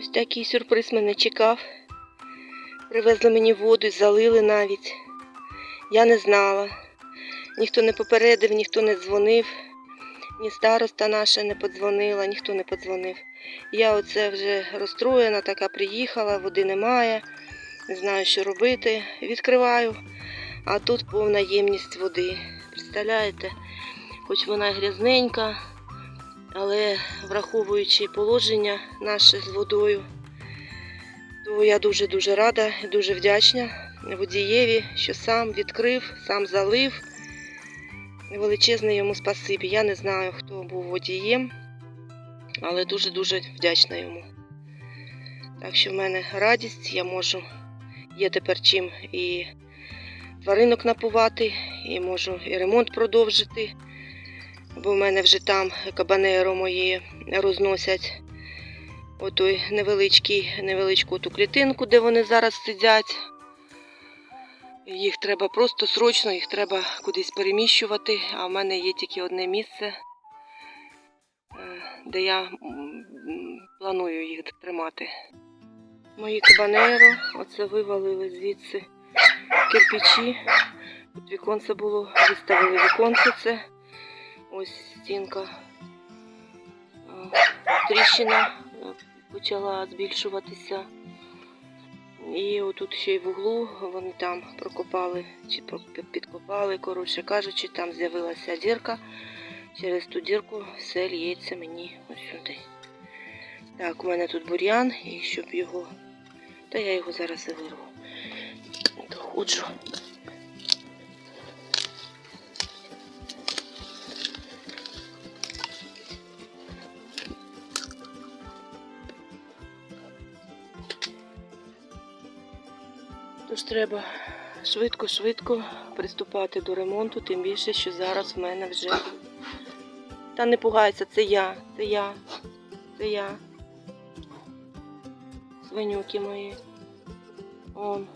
Ось такий сюрприз мене чекав. Привезли мені воду і залили навіть. Я не знала. Ніхто не попередив, ніхто не дзвонив. Ні староста наша не подзвонила, ніхто не подзвонив. Я оце вже розстроєна, така приїхала, води немає, не знаю, що робити. Відкриваю, а тут повна ємність води. Представляєте? Хоч вона грязненька, але враховуючи положення наше з водою, то я дуже-дуже рада і дуже вдячна водієві, що сам відкрив, сам залив. Величезне йому спасибі. Я не знаю, хто був водієм, але дуже-дуже вдячна йому. Так що в мене радість, я можу, є тепер чим і тваринок напувати, і можу і ремонт продовжити, бо в мене вже там кабанеро мої розносять отой невеличкий, невеличку ту клітинку, де вони зараз сидять. Їх треба просто срочно, їх треба кудись переміщувати, а в мене є тільки одне місце, е, де я планую їх тримати. Мої кабанеро, оце вивалили звідси кирпичі. Тут віконце було, виставили віконце це. Ось стінка. Тріщина почала збільшуватися. І отут ще й в углу вони там прокопали чи підкопали, коротше кажучи, там з'явилася дірка. Через ту дірку все лється мені ось сюди. Так, у мене тут бур'ян, і щоб його. Та я його зараз і вирву. Доходжу. Тож треба швидко-швидко приступати до ремонту, тим більше, що зараз в мене вже. Та не пугайся, це я, це я, це я. Свинюки мої. Он.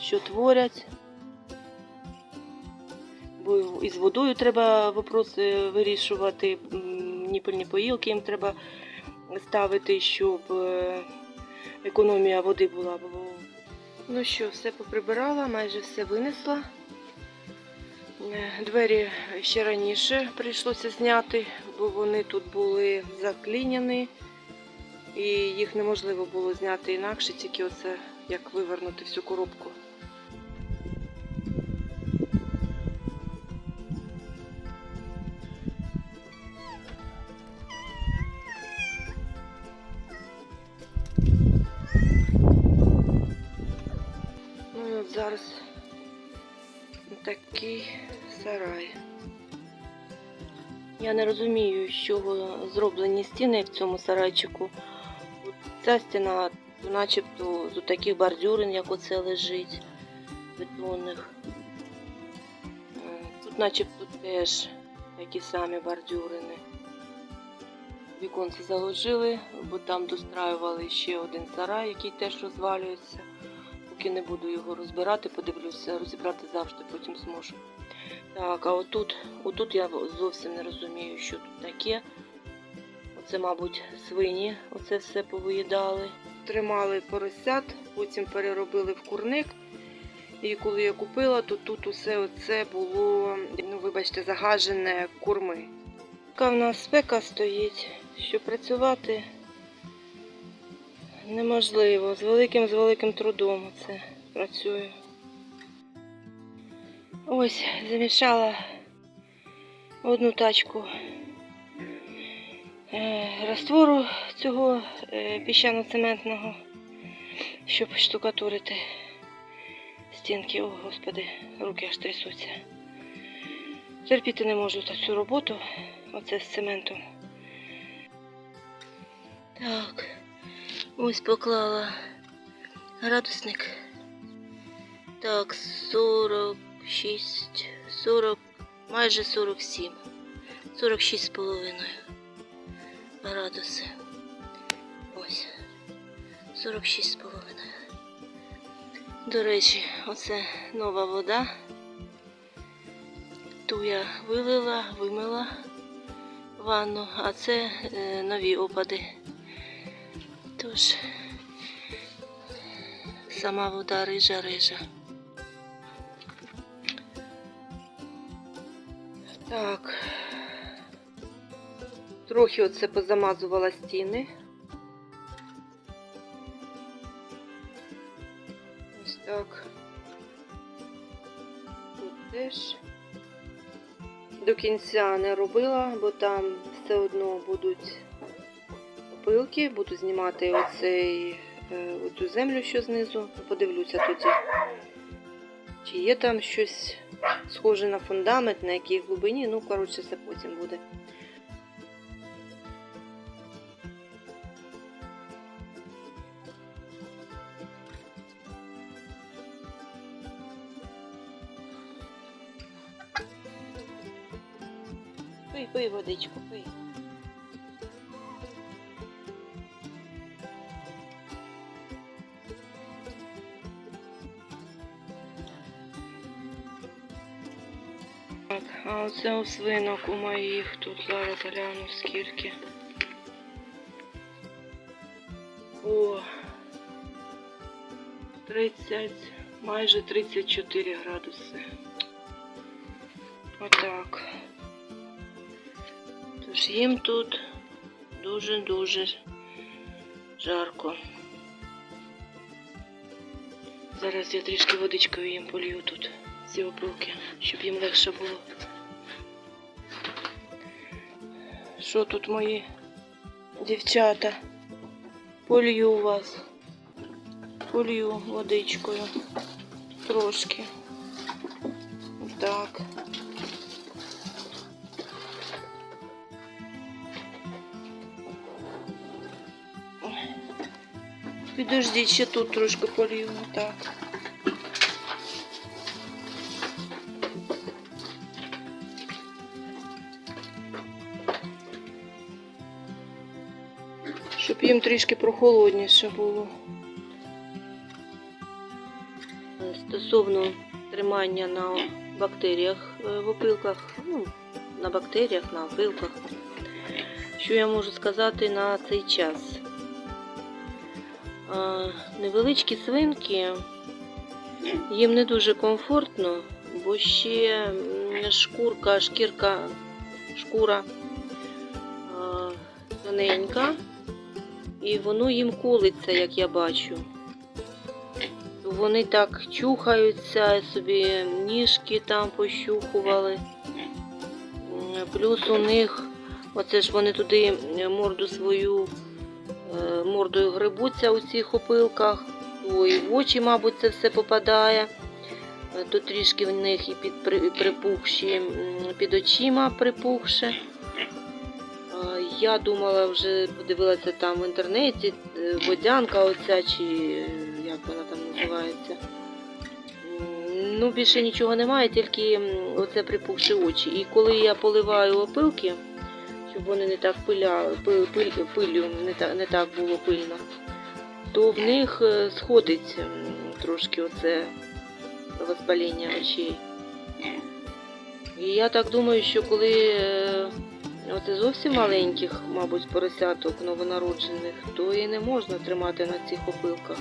Що творять. Бо із водою треба вопроси вирішувати, ніпельні поїлки їм треба ставити, щоб е, економія води була. Ну що, все поприбирала, майже все винесла. Е, Двері ще раніше прийшлося зняти, бо вони тут були закліняні, і їх неможливо було зняти інакше, тільки оце як вивернути всю коробку. Зараз такий сарай. Я не розумію, з чого зроблені стіни в цьому сарайчику. Ця стіна, начебто з таких бордюрин, як оце лежить, бетонних. Тут начебто теж такі самі бордюрини. Віконці заложили, бо там достраювали ще один сарай, який теж розвалюється. Поки не буду його розбирати, подивлюся, розібрати завжди, потім зможу. Так, а отут, отут я зовсім не розумію, що тут таке. Оце, мабуть, свині, оце все повиїдали. Тримали поросят, потім переробили в курник. І коли я купила, то тут усе оце було, ну вибачте, загажене курми. Така в нас спека стоїть, що працювати неможливо. З великим з великим трудом це працюю. Ось замішала одну тачку е, раствору цього е, піщано-цементного, щоб штукатурити стінки. О, господи, руки аж трясуться. Терпіти не можу цю роботу, оце з цементом. Так. Ось поклала градусник. Так, 46, 40, майже 47. 46 з половиною градуси. Ось. 46 з половиною. До речі, оце нова вода. Ту я вилила, вимила ванну, а це е, нові опади. Тож сама вода рижа рижа. Так. Трохи оце позамазувала стіни. Ось так. Тут теж. До кінця не робила, бо там все одно будуть опилки, буду знімати оцей, е, оцю землю, що знизу. Подивлюся тоді, чи є там щось схоже на фундамент, на якій глибині. Ну, коротше, це потім буде. Пий, пий водичку, пий. Оце у свинок у моїх тут зараз гляну скільки. О, 30, майже 34 градуси. Отак. Тож їм тут дуже-дуже жарко. Зараз я трішки водичкою їм полью тут ці опилки, щоб їм легше було. Що тут мої дівчата? Полью вас. Полью водичкою. Трошки. Так. Підождіть, ще тут трошки полью. Так. Щоб їм трішки прохолодніше було. Стосовно тримання на бактеріях е, в опилках, ну, на бактеріях, на опилках. Що я можу сказати на цей час? Невеличкі свинки, їм не дуже комфортно, бо ще шкурка, шкірка, шкура тоненька, і воно їм колиться, як я бачу. Вони так чухаються, собі ніжки там пощухували. Плюс у них, оце ж вони туди морду свою е, мордою грибуться у цих опилках, і в очі, мабуть, це все попадає. Е, То трішки в них і під при- припухші, під очима припухше. Я думала, вже подивилася там в інтернеті, е, водянка оця, чи е, як вона там називається. Ну, більше нічого немає, тільки оце припухші очі. І коли я поливаю опилки, щоб вони не так пиля, пиль, пилю не так, не так було пильно, то в них е, сходить трошки оце воспаління очей. І я так думаю, що коли е, оце зовсім маленьких, мабуть, поросяток новонароджених, то і не можна тримати на цих опилках.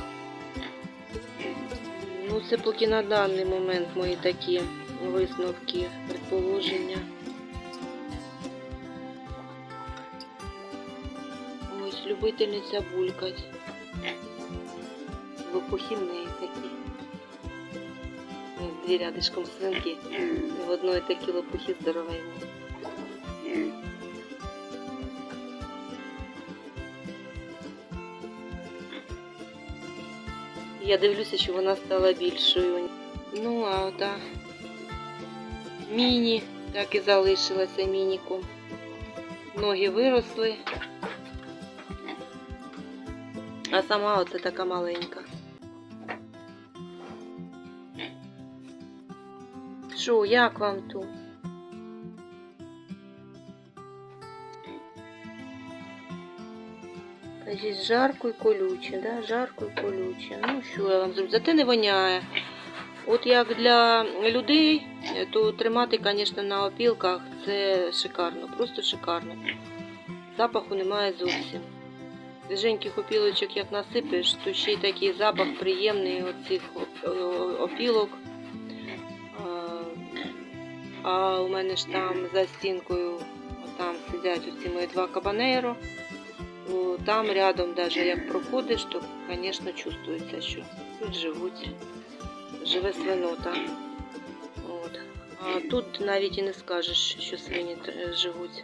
Ну, це поки на даний момент мої такі висновки, предположення. Ось любительниця булькать. Неї такі. Дві рядишком свинки. В одної такі лопухи здоровенні. Я дивлюся, що вона стала більшою. Ну, а ота міні так і залишилася мініком. Ноги виросли. А сама оце така маленька. Що, як вам тут? Кажіть, жарко і колюче, да? Жарко і колюче. Ну, що я вам зроблю? Зате не воняє. От як для людей, то тримати, звісно, на опілках це шикарно, просто шикарно. Запаху немає зовсім. Свіженьких опілочок як насипеш, то ще й такий запах приємний оцих опілок. А, у мене ж там за стінкою там сидять оці мої два кабанейро. То там рядом, даже як проходиш, то, звісно, чувствується, що тут живуть, живе свинота. От. А тут навіть і не скажеш, що свині живуть.